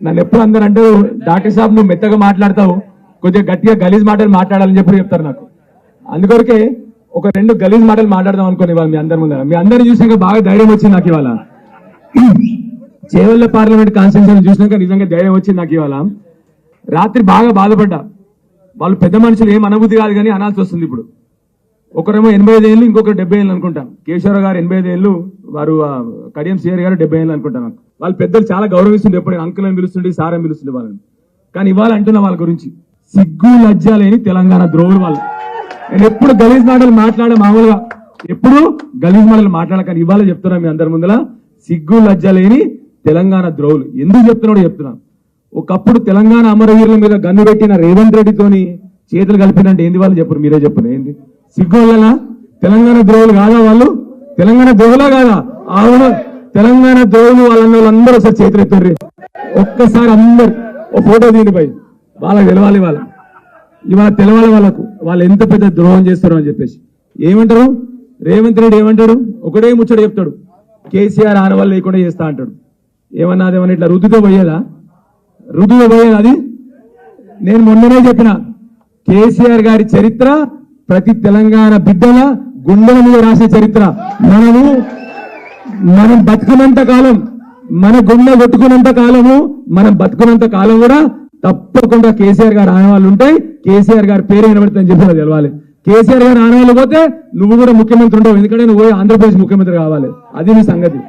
నన్ను ఎప్పుడు అందరు అంటారు డాక్టర్ సాబ్ నువ్వు మెత్తగా మాట్లాడతావు కొద్దిగా గట్టిగా గలీజ్ మాటలు మాట్లాడాలని చెప్పి చెప్తారు నాకు. అందుకొరకే ఒక రెండు గలీజ్ మాటలు మాట్లాడదాం అనుకోని ఇవాళ మీ అందరి ముందర. మీ అందరిని చూసాక బాగా ధైర్యం వచ్చింది నాకు ఇవాళ. చేవల్ల పార్లమెంట్ కాన్స్టిట్యూషన్ చూసినాక నిజంగా ధైర్యం వచ్చింది నాకు ఇవాళ. రాత్రి బాగా బాధపడ్డా. వాళ్ళు పెద్ద మనుషులు ఏం అనుభూతి కాదు కానీ అనాల్సి వస్తుంది ఇప్పుడు. ఒకరేమో ఎనభై ఐదు ఏళ్ళు ఇంకొకరు డెబ్బై ఏళ్ళు అనుకుంటాం. కేశవరావు గారు ఎనభై ఐదు ఏళ్ళు వారు కడియం సిఆర్ గారు డెబ్బై ఏళ్ళు అనుకుంటాను వాళ్ళు పెద్దలు చాలా గౌరవిస్తుండే ఎప్పుడు అంకుల్ అని పిలుస్తుండే సార్ అని పిలుస్తుండే వాళ్ళని. కానీ ఇవాళ అంటున్నా వాళ్ళ గురించి. సిగ్గు లజ్జ లేని తెలంగాణ ద్రోహులు వాళ్ళు. నేను ఎప్పుడు గలీజ్ మాటలు మాట్లాడే మామూలుగా. ఎప్పుడు గలీజ్ మాటలు మాట్లాడకని ఇవాళ చెప్తున్నా మీ అందరి ముందర సిగ్గు లజ్జ లేని తెలంగాణ ద్రోవులు ఎందుకు చెప్తున్నాడో చెప్తున్నాను ఒకప్పుడు తెలంగాణ అమరవీరుల మీద గన్ను పెట్టిన రేవంత్ రెడ్డితోని చేతులు కలిపినంటే ఏంది వాళ్ళు చెప్పరు? మీరే చెప్పరు ఏంది? సిగ్గు తెలంగాణ ద్రోహులు కాదా వాళ్ళు? తెలంగాణ ద్రోహులా కాదా? అవును తెలంగాణ ద్రోవులు వాళ్ళన్న వాళ్ళందరూ ఒకసారి చేతులు ఎత్తుర్రి. ఒక్కసారి అందరు ఓ ఫోటో దీనిపై వాళ్ళకి తెలవాలి వాళ్ళ. ఇవాళ తెలవాలి వాళ్ళకు. వాళ్ళు ఎంత పెద్ద ద్రోహం చేస్తారు అని చెప్పేసి. ఏమంటారు? రేవంత్ రెడ్డి ఏమంటాడు? ఒకటే ముచ్చట చెప్తాడు. కేసీఆర్ ఆడవాళ్ళు లేకుండా చేస్తా అంటాడు. ఏమన్నా అదేమన్నా ఇట్లా రుద్దుతో పోయేదా రుదువు పోయేది అది? నేను మొన్ననే చెప్పిన. కేసీఆర్ గారి చరిత్ర ప్రతి తెలంగాణ బిడ్డల గుండెల మీద రాసే చరిత్ర. మనము మనం బతుకునంత కాలం మన గుండె కొట్టుకున్నంత కాలము మనం బతుకున్నంత కాలం కూడా తప్పకుండా కేసీఆర్ గారు ఆనవాళ్ళు ఉంటాయి. కేసీఆర్ గారి పేరు వినబడుతుందని చెప్పి తెలవాలి. కేసీఆర్ గారు ఆనవాళ్ళు పోతే నువ్వు కూడా ముఖ్యమంత్రి ఉండవు ఎందుకంటే నువ్వు ఆంధ్రప్రదేశ్ ముఖ్యమంత్రి కావాలి. అది నీ సంగతి.